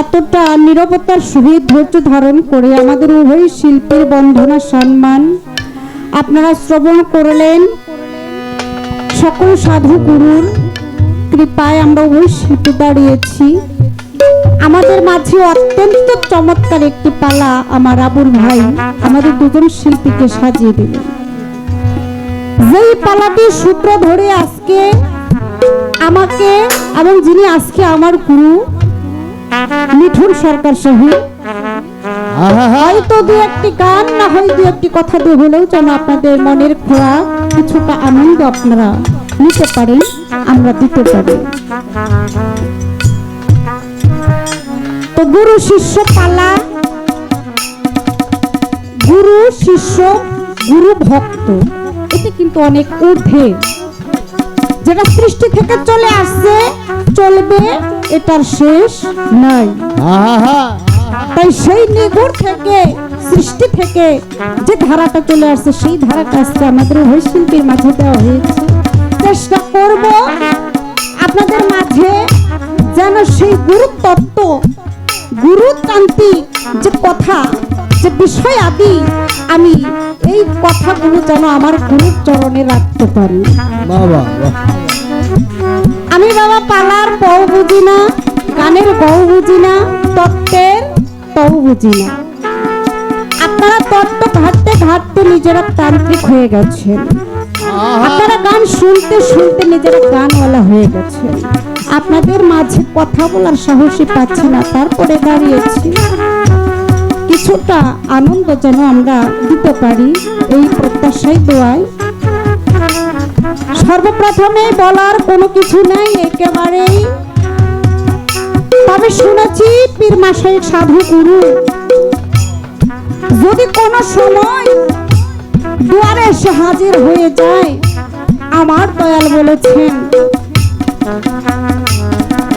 এতটা নিরবতার সহিত ধৈর্য ধারণ করে আমাদের উভয় শিল্পীর বন্ধনা সম্মান আপনারা শ্রবণ করলেন। সকল সাধু গুরুর কৃপায় আমরা ওই শিল্পী দাঁড়িয়েছি আমাদের মাঝে অত্যন্ত চমৎকার একটি পালা আমার আবুর ভাই আমাদের দুজন শিল্পীকে সাজিয়ে দিলেন যেই পালাটির সূত্র ধরে আজকে আমাকে এবং যিনি আজকে আমার গুরু মিঠুন সরকার সহিত হয়তো দু একটি গান, না হয় দু একটি কথা দিয়ে হলেও যেন আপনাদের মনের কিছুটা আনন্দ আপনারা নিতে পারেন, আমরা দিতে পারি। তো গুরু শিষ্য পালা, গুরু শিষ্য, গুরু ভক্ত এটা কিন্তু অনেক ঊর্ধ্বে। যেটা সৃষ্টি থেকে চলে আসছে, চলবে। এটার শেষ নাই। তাই সেই নিগুড় থেকে সৃষ্টি থেকে যে ধারাটা চলে আসছে সেই ধারাটা আজকে আমাদের ওই শিল্পীর মাঝে দেওয়া হয়েছে। চেষ্টা করব আপনাদের মাঝে যেন সেই গুরুতত্ত্ব গুরুতান্ত্রিক যে কথা যে বিষয় আদি আমি এই কথাগুলো যেন আমার গুরুর চরণে রাখতে পারি। বাবা আমি বাবা পালার পও বুঝি না গানের গও বুঝি না তত্ত্বের তও বুঝি না। আপনারা তত্ত্ব ঘাটতে ঘাটতে নিজেরা তান্ত্রিক হয়ে গেছেন আপনারা গান শুনতে শুনতে নিজেরা গানওয়ালা হয়ে গেছে। আপনাদের মাঝে কথা বলার সাহসী পাচ্ছি না তারপরে দাঁড়িয়েছি। কিছুটা আনন্দ যেন আমরা দিতে পারি এই প্রত্যাশায় দোয়ায় সর্বপ্রথমে বলার কোনো কিছু নেই, একেবারেই। তবে শুনেছি পীর মাসাই সাধু গুরু, যদি কোনো সময় দুয়ারে এসে হাজির হয়ে যায়, আমার দয়াল বলেছেন,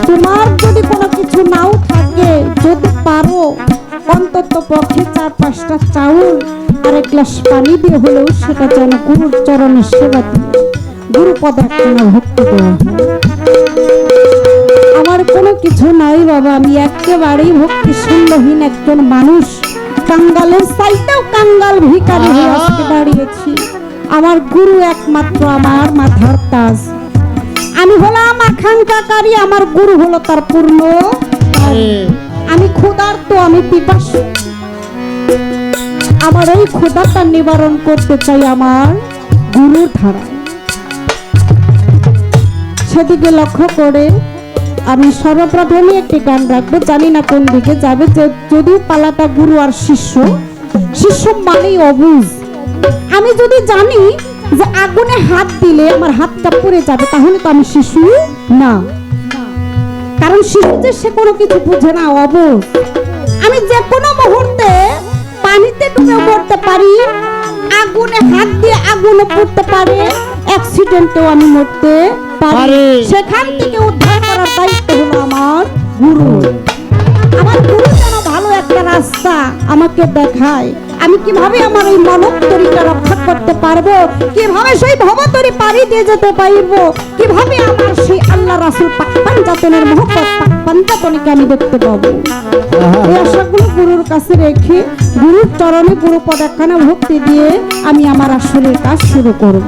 তোমার যদি কোনো কিছু নাও থাকে, যদি পারো, অন্তত পক্ষে চার পাঁচটা চাউল আর এক গ্লাস পানি দিয়ে হলেও সেটা যেন গুরুর চরণে সেবা দিয়ে। গুরু পদার্থনা ভক্তি দেওয়া আমার কোনো কিছু নাই বাবা আমি একেবারেই ভক্তি শূন্যহীন একজন মানুষ। কাঙ্গালের সাইটাও কাঙ্গাল ভিকারি হয়ে আজকে দাঁড়িয়েছি। আমার গুরু একমাত্র আমার মাথার তাজ। আমি হলাম আকাঙ্ক্ষাকারী আমার গুরু হলো তার পূর্ণ। আমি ক্ষুধার্ত আমি পিপাস। আমার এই ক্ষুধাটা নিবারণ করতে চাই আমার গুরুর ধারা সেদিকে লক্ষ্য করে আমি সর্বপ্রথমে একটি গান রাখব। জানি না কোন দিকে যাবে। যে যদিও পালাটা গুরু আর শিষ্য শিষ্য মানেই অবুজ আমি যদি জানি যে আগুনে হাত দিলে আমার হাতটা পুড়ে যাবে, তাহলে তো আমি শিশু না। কারণ শিশু যে সে কোনো কিছু বুঝে না অবুজ আমি যে কোনো মুহূর্তে পানিতে ডুবে পড়তে পারি, আগুনে হাত দিয়ে আগুনে পড়তে পারে অ্যাক্সিডেন্টেও আমি মরতে পারি। সেখান থেকে উদ্ধার করার দায়িত্ব হলো আমার গুরু। আমার গুরু যেন ভালো একটা রাস্তা আমাকে দেখায়। আমি কীভাবে আমার এই মানব তরিটা রক্ষা করতে পারব? কীভাবে সেই ভবতরি পাড়ি দিয়ে যেতে পারব? কীভাবে আমার সেই আল্লাহ রাসুল পাকপান জাতনের মহব্বত পাকপান জাতনকে আমি দেখতে পাবো? এই আশাগুলো গুরুর কাছে রেখে গুরুর চরণে গুরু পদাক্ষানা ভক্তি দিয়ে আমি আমার আসলের কাজ শুরু করব।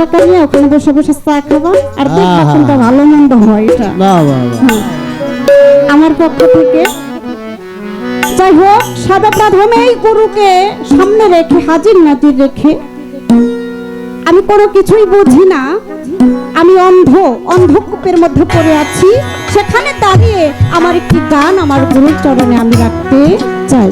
ওখানে বসে বসে চা খাব আর কোনটা ভালো মন্দ হয় এটা। হ্যাঁ। আমার পক্ষ থেকে যাই হোক সাদা গুরুকে সামনে রেখে হাজির নাজির রেখে আমি কোনো কিছুই বুঝি না। আমি অন্ধ অন্ধকূপের মধ্যে পড়ে আছি। সেখানে দাঁড়িয়ে আমার একটি গান আমার গুরুর চরণে আমি রাখতে চাই।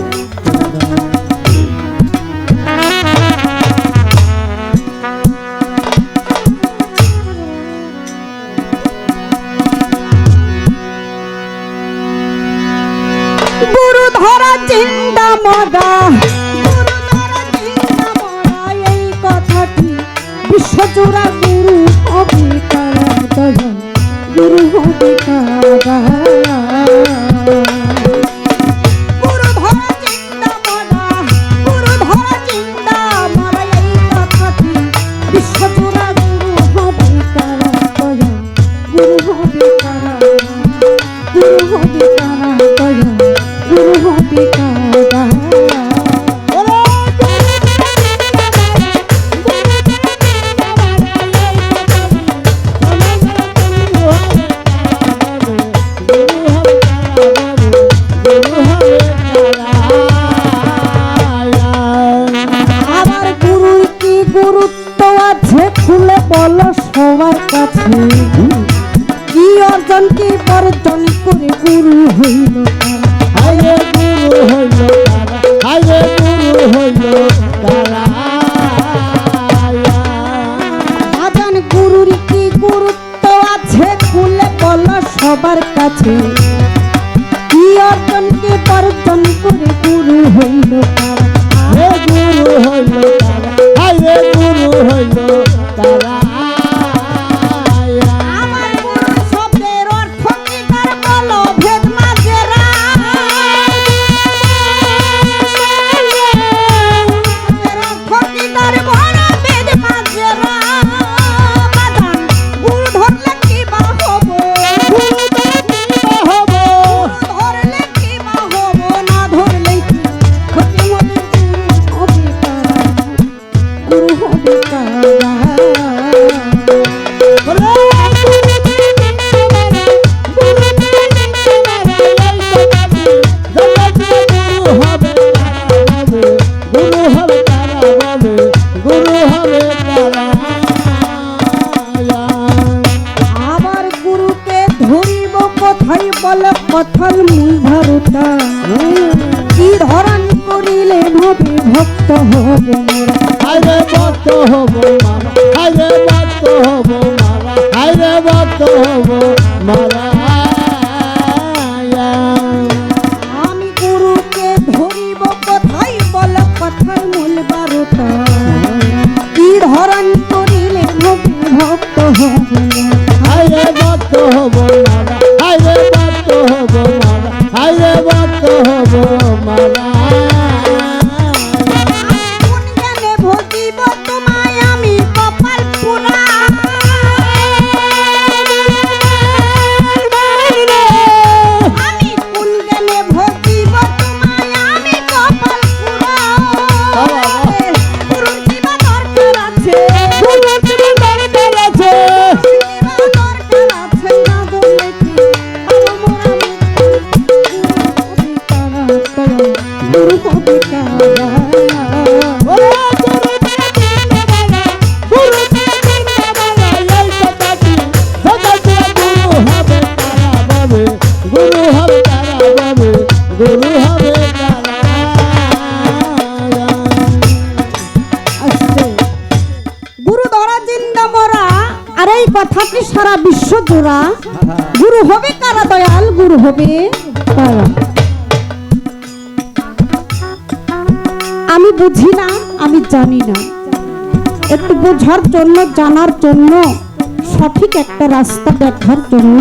গুরু ধরা চিন্তা কথাটি বিশ্বজোড়া গুরুত্ব আছে খুলে বলো সবার কাছে। কি অর্জন কি বর্জন করে গুরু হইল? এই কথাটি সারা বিশ্ব জোড়া। গুরু হবে কারা দয়াল গুরু হবে কারা? আমি বুঝি না আমি জানি না। একটু বোঝার জন্য জানার জন্য সঠিক একটা রাস্তা দেখার জন্য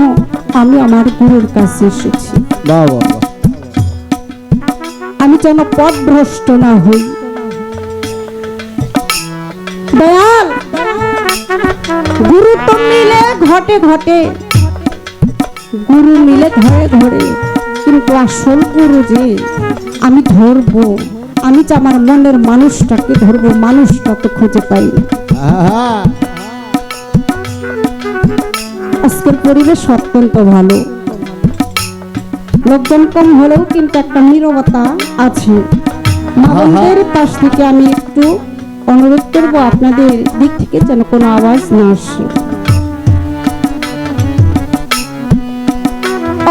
আমি আমার গুরুর কাছে এসেছি। আমি যেন পথ ভ্রষ্ট না হই। দয়াল গুরু তো ঘটে ঘটে। গুরু মিলে ঘরে ঘরে। কিন্তু আসল গুরু যে আমি ধরবো। আমি যে আমার মনের মানুষটাকে ধরবো মানুষটা তো খুঁজে পাই। আজকের পরিবেশ অত্যন্ত ভালো। লোকজন কম হলেও কিন্তু একটা নীরবতা আছে। পাশ থেকে আমি একটু অনুরোধ করব আপনাদের দিক থেকে যেন কোনো আওয়াজ না আসে।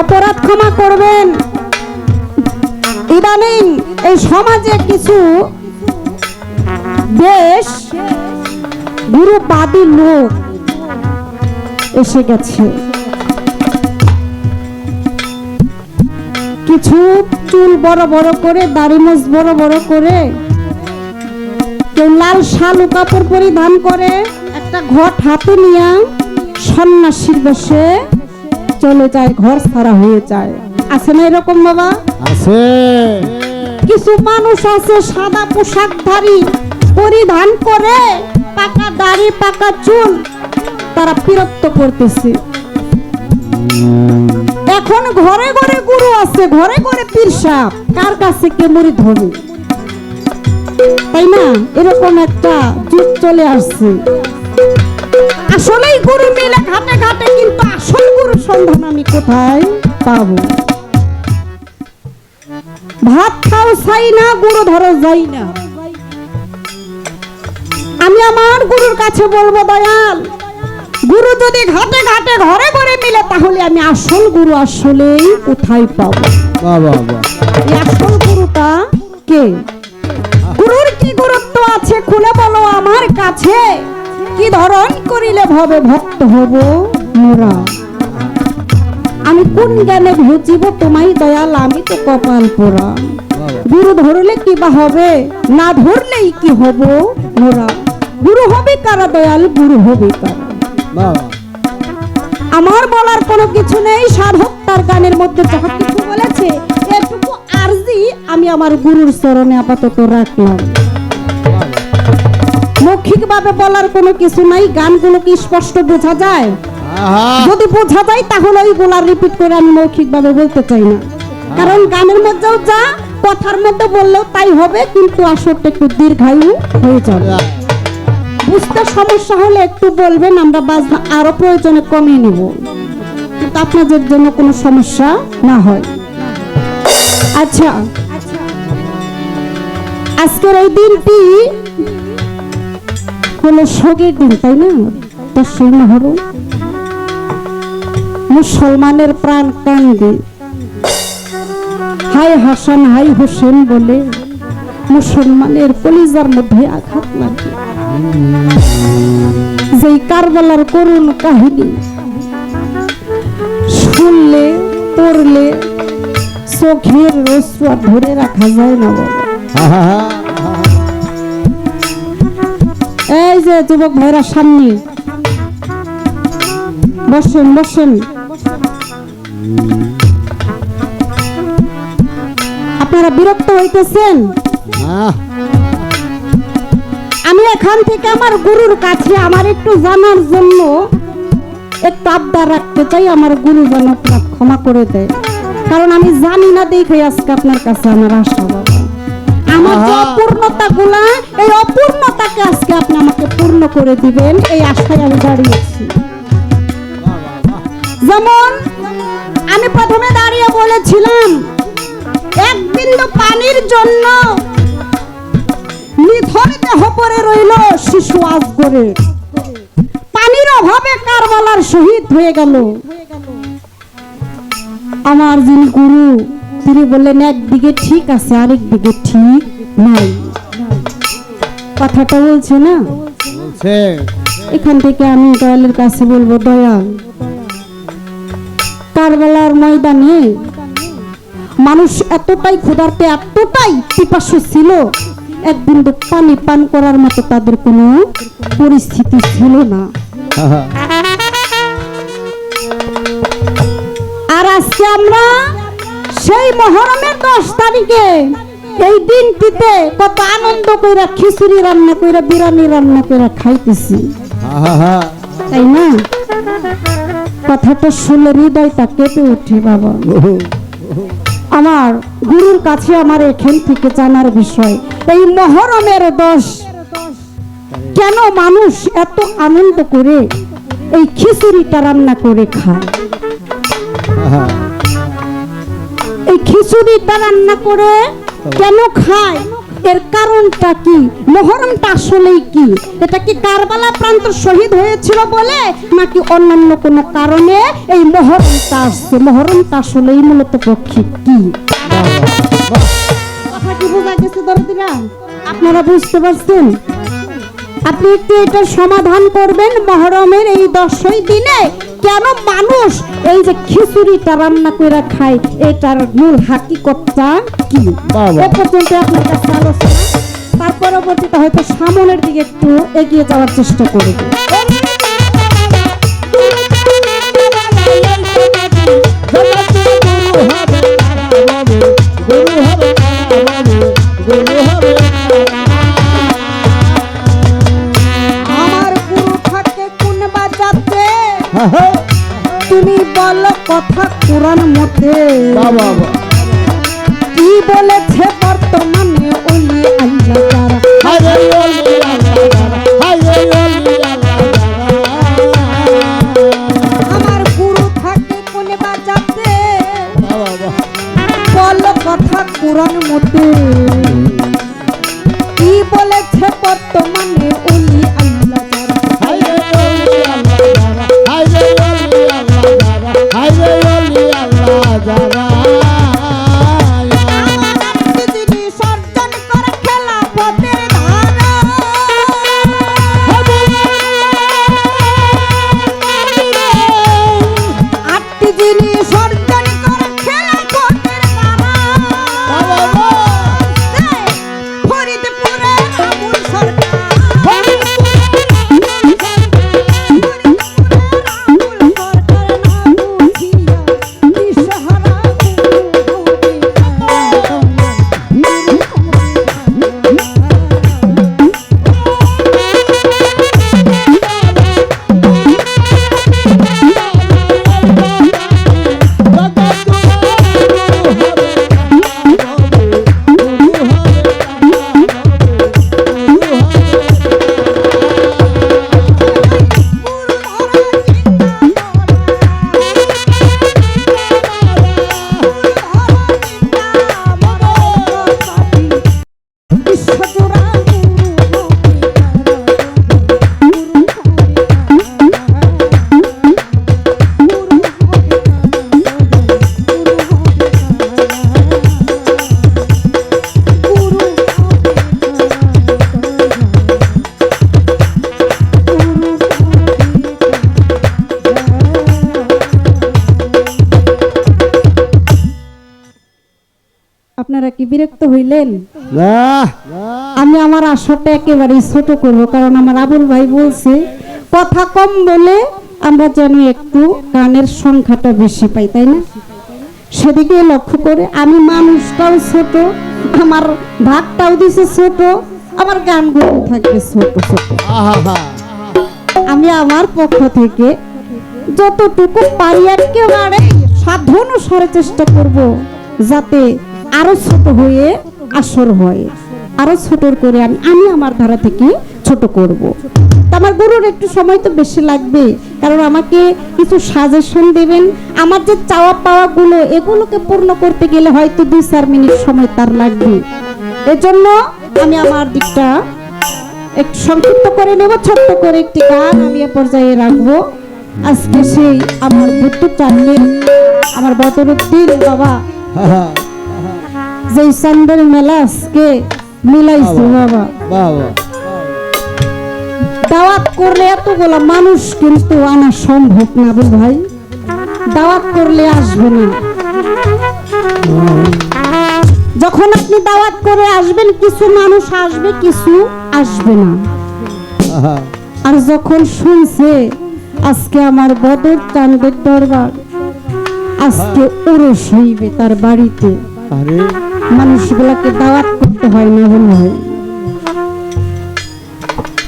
অপরাধ ক্ষমা করবেন। ইদানিং এই সমাজে কিছু বেশ গুরুবাদী লোক এসে গেছে। কিছু চুল বড় বড় করে, দাড়ি মোজ বড় বড় করে, কেউ লাল শালু কাপড় পরিধান করে, একটা ঘট হাতে নিয়ে সন্ন্যাসীর বেশে চলে যায় ঘর ছাড়া হয়ে যায়। আছে না এরকম বাবা? আছে। কিছু মানুষ আছে সাদা পোশাকধারী পরিধান করে পাকা দাড়ি পাকা চুল তারা বিরক্ত করতেছে। এখন ঘরে ঘরে গুরু আছে ঘরে ঘরে পীর সাপ কার কাছে কে মুড়ি ধরে? তাই না? এরকম একটা যুগ চলে আসছে। আসলেই গুরু মিলে ঘাটে ঘাটে কিন্তু আসল গুরু সন্ধান আমি কোথায় পাবো? ভাত খাও চাই না গুরু ধরো যাই না। আমি আমার গুরুর কাছে বলব দয়াল গুরু যদি ঘাটে ঘাটে ঘরে ঘরে মিলে তাহলে আমি আসল গুরু আসলেই কোথায় পাবো? আসল গুরুটা কে? গুরুর কি গুরুত্ব আছে খুলে বলো আমার কাছে। কি ধরন করিলে ভবে ভক্ত হব মোরা? আমি কোন জ্ঞানে বুঝিব তোমায় দয়াল আমি তো কপাল পোড়া। গুরু ধরলে কি বা হবে না ধরলেই কি হব মোরা? গুরু হবে কারা দয়াল গুরু হবে কারা? আমার বলার কোনো কিছু নেই সাধক তার গানের মধ্যে যাহা কিছু বলেছে এটুকু আরজি আমি আমার গুরুর চরণে আপাতত রাখলাম। মৌখিক ভাবে বলার কোনো কিছু নাই গানগুলো কি স্পষ্ট বোঝা যায়? যদি বোঝা যায় তাহলে ওইগুলা রিপিট করে আমি মৌখিক ভাবে বলতে চাই না। কারণ গানের মধ্যেও যা কথার মধ্যে বললেও তাই হবে কিন্তু আসরটা একটু দীর্ঘায়ু হয়ে যাবে। বুঝতে সমস্যা হলে একটু বলবেন আমরা বাজনা আরও প্রয়োজনে কমিয়ে নিব। কিন্তু আপনাদের জন্য কোনো সমস্যা না হয়। আচ্ছা। আজকের এই দিনটি হলো শোকের দিন, তাই না? দশই মহরম মুসলমানের প্রাণ কান্দে। হাই হাসান হাই হোসেন বলে মুসলমানের কলিজার মধ্যে আঘাত লাগে। যেই কারবালার করুণ কাহিনী শুনলে, পড়লে চোখের রস্য ধরে রাখা যায় না বলে। যে যুবক ভাইরা সামনে। বসেন বসেন। আপনারা বিরক্ত হইতেছেন? আমি এখান থেকে আমার গুরুর কাছে আমার একটু জানার জন্য একটু আবদার রাখতে চাই আমার গুরু যেন ক্ষমা করে দেয়। কারণ আমি জানি না দেখে আজকে আপনার কাছে আমার বাবা আমার যে আহা। অপূর্ণতা গুলা এই অপূর্ণতাকে আজকে আপনি আমাকে পূর্ণ করে দিবেন এই আশায় আমি দাঁড়িয়েছি যেমন আমি প্রথমে দাঁড়িয়ে বলেছিলাম এক বিন্দু পানির জন্য নিথর দেহ পরে রইল শিশু আজগরে। পানির অভাবে কারবালার শহীদ হয়ে গেল। আমার যিনি গুরু তিনি বললেন একদিকে ঠিক আছে আরেক দিকে ঠিক। নাই। কথাটা বলছে না? এখান থেকে আমি দয়ালের কাছে বলব দয়াল কারবালার ময়দানে মানুষ এতটাই ক্ষুধার্তে এতটাই পিপাসু ছিল এক বিন্দু পানি পান করার মতো তাদের কোনো পরিস্থিতি ছিল না। আর আজকে আমরা সেই মহরমের দশ তারিখে এই দিনটিতে কত আনন্দ কইরা খিচুড়ি রান্না কইরা বিরিয়ানি রান্না কইরা খাইতেছি। তাই না? কথাটা শুনলে হৃদয়টা কেঁপে ওঠে বাবা। আমার গুরুর কাছে আমার এখান থেকে জানার বিষয় এই মহরমের দশ কেন মানুষ এত আনন্দ করে এই খিচুড়িটা রান্না করে খায়? এই খিচুড়িটা রান্না করে কেন খায়? এর কারণটা কি? মহরমটা আসলেই কি? এটা কি কারবালা প্রান্ত শহীদ হয়েছিল বলে? নাকি অন্যান্য কোনো কারণে এই মহরমটা আসছে মহরমটা আসলেই মূলত পক্ষে কি? আপনারা বুঝতে পারছেন? আপনি একটু এটা সমাধান করবেন মহরমের এই দশই দিনে? কেন মানুষ এই যে খিচুড়িটা রান্না করে খায় এটার মূল হাকিকতটা কি? বাবা। এ পর্যন্ত আপনার কাছে আলোচনা। তার পরবর্তীতে হয়তো সামনের দিকে একটু এগিয়ে যাওয়ার চেষ্টা করব। গুরু হবে তুমি বলো কথা কোরআন মতে বাবা কি বলেছে বর্তমানে ওলি আল্লাহ তারা ওলি আল্লাহ হায় রে আমার আসরটা একেবারে ছোট করব কারণ আমার আবুল ভাই বলছে কথা কম বলে আমরা যেন একটু গানের সংখ্যাটা বেশি পাই তাই না? সেদিকে লক্ষ্য করে আমি মানুষটাও ছোট আমার ভাগটাও দিছে ছোট আমার গানগুলো থাকবে ছোট ছোট। আমি আমার পক্ষ থেকে যতটুকু পারি আর একেবারে সাধ্য অনুসারে চেষ্টা করব যাতে আরও ছোট হয়ে আসর হয়। আরও ছোট করে আমি আমি আমার ধারা থেকে ছোট করব। আমার গুরুর একটু সময় তো বেশি লাগবে কারণ আমাকে কিছু সাজেশন দেবেন। আমার যে চাওয়া পাওয়া গুলো এগুলোকে পূর্ণ করতে গেলে হয়তো দুই চার মিনিট সময় তার লাগবে। এজন্য আমি আমার দিকটা একটু সংক্ষিপ্ত করে নেব ছোট্ট করে একটি গান আমি এ পর্যায়ে রাখব। আজকে সেই আমার বুদ্ধ চাঁদের আমার বদরুদ্দিন বাবা। যে চান্দের মেলা আজকে মিলাইছে বাবা বাবা। দাওয়াত করলে এতগুলা মানুষ কিন্তু আনা সম্ভব না বুঝ ভাই। দাওয়াত করলে আসবে না। যখন আপনি দাওয়াত করে আসবেন কিছু মানুষ আসবে কিছু আসবে না। আর যখন শুনছে আজকে আমার বদর চান্দের দরবার আজকে ওরস হইবে তার বাড়িতে। মানুষগুলাকে দাওয়াত করতে হয় না হয়।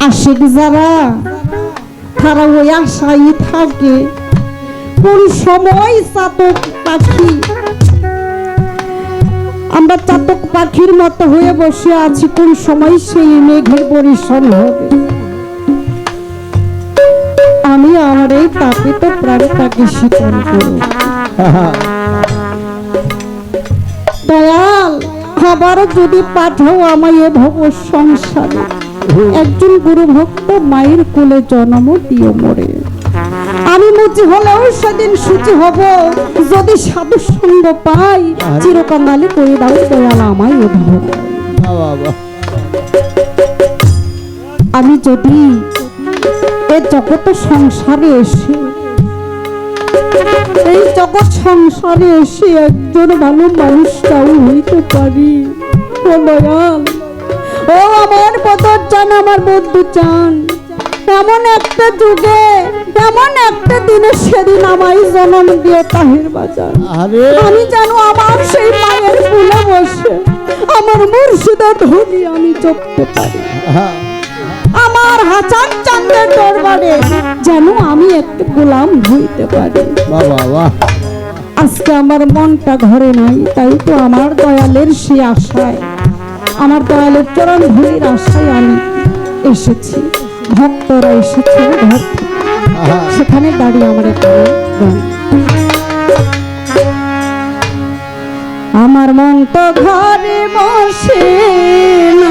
আশেক যারা তারা ওই আশাই থাকে কোন সময় চাতক পাখি। আমরা চাতক পাখির মতো হয়ে বসে আছি কোন সময় সেই মেঘের পরিশ্রম হবে? আমি আমার এই তাপিত প্রাণটাকে শীতল করব আহা আবার যদি পাঠাও আমায় এ ভব সংসারে। একজন গুরু ভক্ত মায়ের কোলে জন্ম দিও মরে। আমি মুচি হলেও সেদিন সুচি হব। যদি সাধু সঙ্গ পাই, চিরকাঙ্গালি করে দাও দয়াল আমায় এ ভব আমি যদি এ জগৎ সংসারে এসে এই জগৎ সংসারে এসে একজন ভালো মানুষটাও হইতে পারি। ও দয়াল ও আমার বদর চান আমার বন্ধু চান। এমন একটা যুগে এমন একটা দিনে সেদিন আমায় জন্ম দিয়ে তাহির বাজার। আমি যেন আমার সেই মায়ের ফুলে বসে আমার মুর্শিদের ধ্বনি আমি জপতে পারি। আহা আমার হাসান চান্দের দরবারে যেন আমি একটু গোলাম হইতে পারি। আজকে আমার মনটা ঘরে নাই তাই তো আমার দয়ালের সে আশায় আমার দয়ালের চরণ ধুলির আশায় আমি এসেছি ভক্তরা এসেছে ঘর সেখানে দাঁড়িয়ে আমার একটা গান। আমার মন তো ঘরে বসে না